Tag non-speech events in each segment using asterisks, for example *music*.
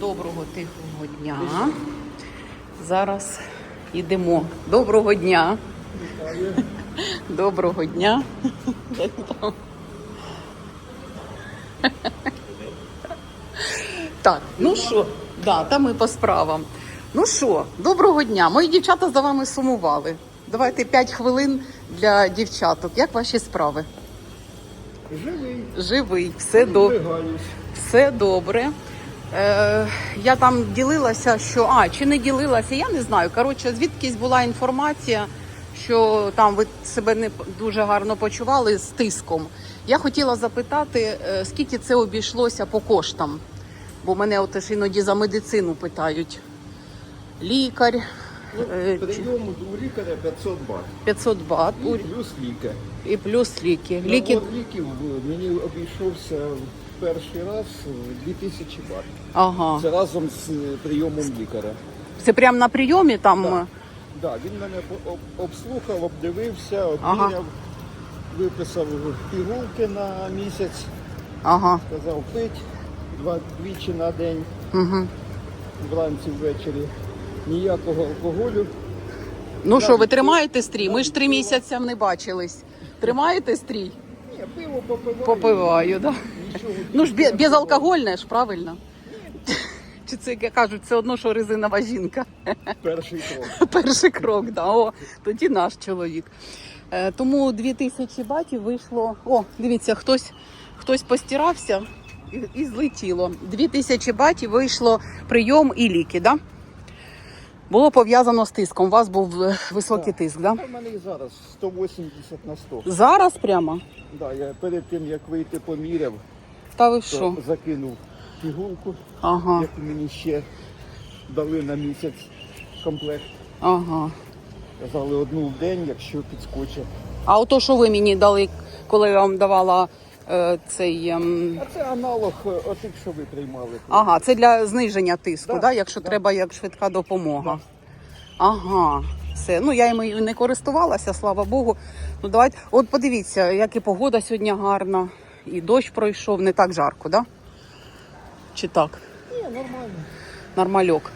доброго тихого дня. Зараз йдемо. Доброго дня. Доброго дня. Так, ну що, да, та ми по справам. Ну що, доброго дня. Мої дівчата за вами сумували. Давайте 5 хвилин для дівчаток. Як ваші справи? Живий, Живий, все добре. Все добре. Е, я там ділилася, що а чи не ділилася, я не знаю. Коротше, звідкись була інформація, що там ви себе не дуже гарно почували з тиском. Я хотіла запитати, е, скільки це обійшлося по коштам. Бо мене от іноді за медицину питають. Лікар е, чи- Прийому до лікаря 500 бат. 500 бат І плюс ліки. і плюс ліки. Ліки Набор ліків е, мені обійшовся перший раз 2000 бат. ага. Це разом з е, прийомом лікаря. Це прямо на прийомі там. Так. Да, він мене обслухав, обдивився, Ага. виписав пігулки на місяць, Ага. сказав пить два двічі на день, Угу. вранці ввечері. Ніякого алкоголю. Ну що, ви тримаєте стрій? Ми ж три місяці не бачились. Тримаєте стрій? Ні, пиво попиваю. Попиваю, да. Ну ж бе- безалкогольне ж, правильно? *laughs* Чи це як кажуть, це одно, що резинова жінка. Перший крок. *laughs* Перший крок, да. О, тоді наш чоловік. Е, тому 2000 батів вийшло. О, дивіться, хтось, хтось постирався і, і злетіло. 2000 батів вийшло прийом і ліки, да? Було пов'язано з тиском. У вас був е, високий Так. тиск, да? У мене і зараз 180 на 100. Зараз прямо? Да, я перед тим як вийти поміряв, Та ви що? закинув пігулку, Ага, яку мені ще дали на місяць комплект. ага. Казали одну в день, якщо підскочить. А ото, що ви мені дали, коли я вам давала е, цей. ем, А це аналог е, отих, що ви приймали. Ага, це для зниження тиску, да, Да, якщо да. треба як швидка допомога. Да. Ага, все. Ну я їм і не користувалася, слава Богу. Ну давайте, от подивіться, як і погода сьогодні гарна, і дощ пройшов, не так жарко, да? Чи так? Ні, нормально. Нормальок.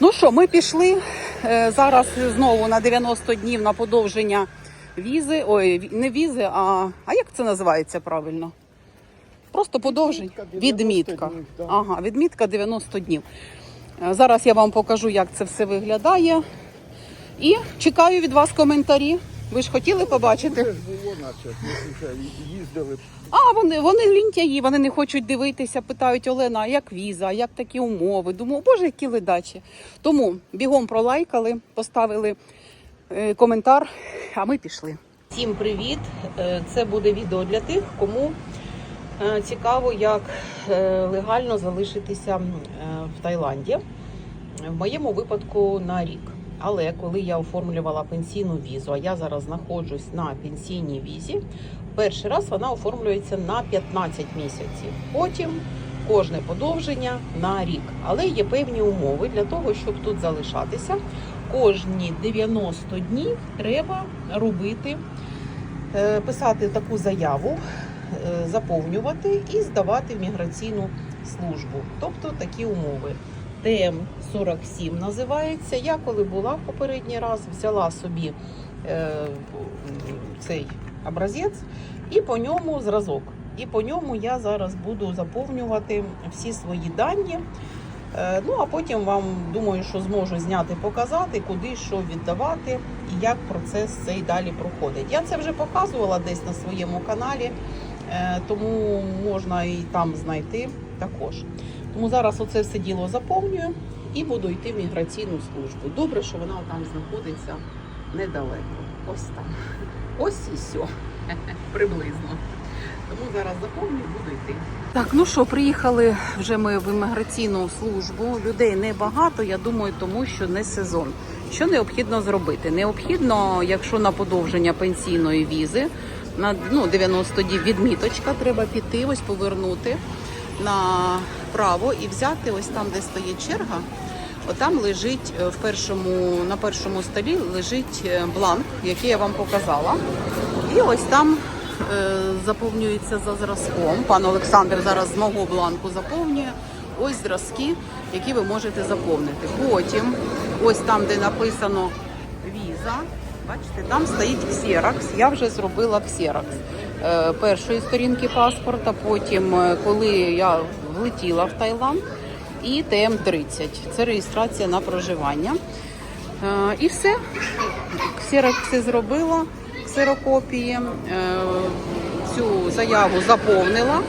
Ну що, ми пішли е, зараз знову на 90 днів на подовження візи. Ой, не візи, а, а як це називається правильно? Просто подовження. Відмітка Відмітка. днів, да. Ага, відмітка 90 днів. Е, Зараз я вам покажу, як це все виглядає. І чекаю від вас коментарі. Ви ж хотіли побачити? Наче, вже їздили. А вони, вони лінтяї, вони не хочуть дивитися, питають Олена, як віза, як такі умови. Думаю, боже, які ледачі. Тому бігом пролайкали, поставили е, коментар, а ми пішли. Всім привіт! Е, Це буде відео для тих, кому е, цікаво, як легально залишитися в Таїланді. В моєму випадку на рік. Але коли я оформлювала пенсійну візу, а я зараз знаходжусь на пенсійній візі, перший раз вона оформлюється на 15 місяців. Потім кожне подовження на рік. Але є певні умови для того, щоб тут залишатися. Кожні 90 днів треба робити, е, писати таку заяву, е, заповнювати і здавати в міграційну службу. Тобто такі умови. ТМ-47 називається. Я коли була в попередній раз, взяла собі е, цей образець і по ньому зразок. І по ньому я зараз буду заповнювати всі свої дані. Е, ну а потім вам думаю, що зможу зняти, показати, куди що віддавати і як процес цей далі проходить. Я це вже показувала десь на своєму каналі, е, тому можна і там знайти також. Тому зараз оце все діло заповнюю і буду йти в міграційну службу. Добре, що вона там знаходиться недалеко. Ось там. Ось і все. *laughs* Приблизно. Тому зараз заповнюю, буду йти. Так, ну що, приїхали вже ми в імміграційну службу. Людей небагато, я думаю, тому що не сезон. Що необхідно зробити? Необхідно, якщо на подовження пенсійної візи, на ну, 90 днів відміточка, треба піти, ось повернути направо і взяти ось там, де стоїть черга. Отам лежить е, в першому, на першому столі лежить е, бланк, який я вам показала. І ось там е, заповнюється за зразком. Пан Олександр зараз з мого бланку заповнює. Ось зразки, які ви можете заповнити. Потім, ось там, де написано віза, бачите, там стоїть ксерокс. Я вже зробила ксерокс. Е, першої сторінки паспорта, потім, е, коли я влетіла в Таїланд, і ТМ-30. Це реєстрація на проживання. Е, І все. Ксерокси зробила, ксерокопії. Цю заяву заповнила.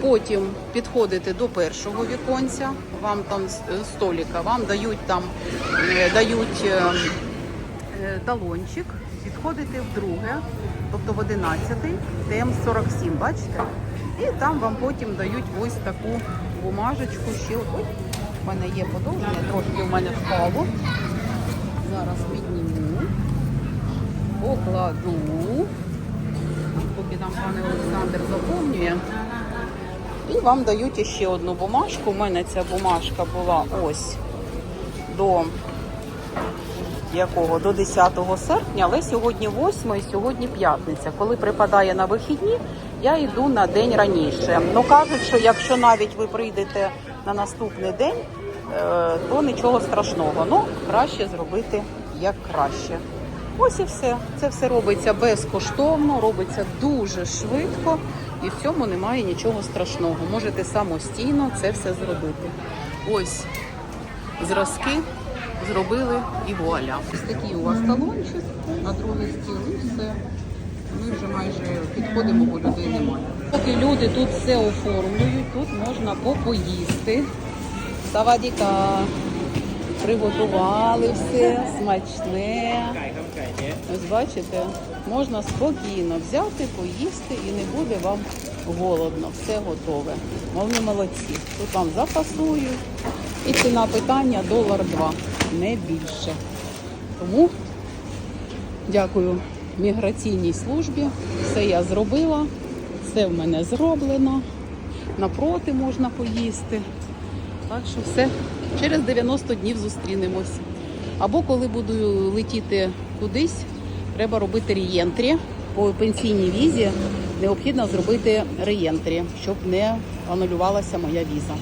Потім підходите до першого віконця, вам там з вам дають там дають е, е, талончик, підходите в друге, тобто в 11-й, ТМ-47, бачите? І там вам потім дають ось таку бумажечку. Ще ой, в мене є подовження, трошки в мене впало. Зараз підніму, покладу. Поки там пане Олександр заповнює. І вам дають ще одну бумажку. У мене ця бумажка була ось до якого? До 10 серпня, але сьогодні 8 і сьогодні п'ятниця. Коли припадає на вихідні, я йду на день раніше. Ну кажуть, що якщо навіть ви прийдете на наступний день, е, то нічого страшного. Ну, краще зробити як краще. Ось і все. Це все робиться безкоштовно, робиться дуже швидко, і в цьому немає нічого страшного. Можете самостійно це все зробити. Ось зразки зробили і вуаля. Ось такий у вас талончик на другий стіл і все. Ми вже майже підходимо, бо людей немає. Поки люди тут все оформлюють, тут можна попоїсти. Савадіка. Приготували все, смачне. Ось бачите, можна спокійно взяти, поїсти і не буде вам голодно. Все готове. Вони молодці. Тут вам запасують. І ціна питання долар два, не більше. Тому дякую міграційній службі. Все я зробила, все в мене зроблено. Напроти можна поїсти. Так що все, через 90 днів зустрінемось. Або коли буду летіти кудись, треба робити реєнтрі. По пенсійній візі необхідно зробити реєнтрі, щоб не анулювалася моя віза.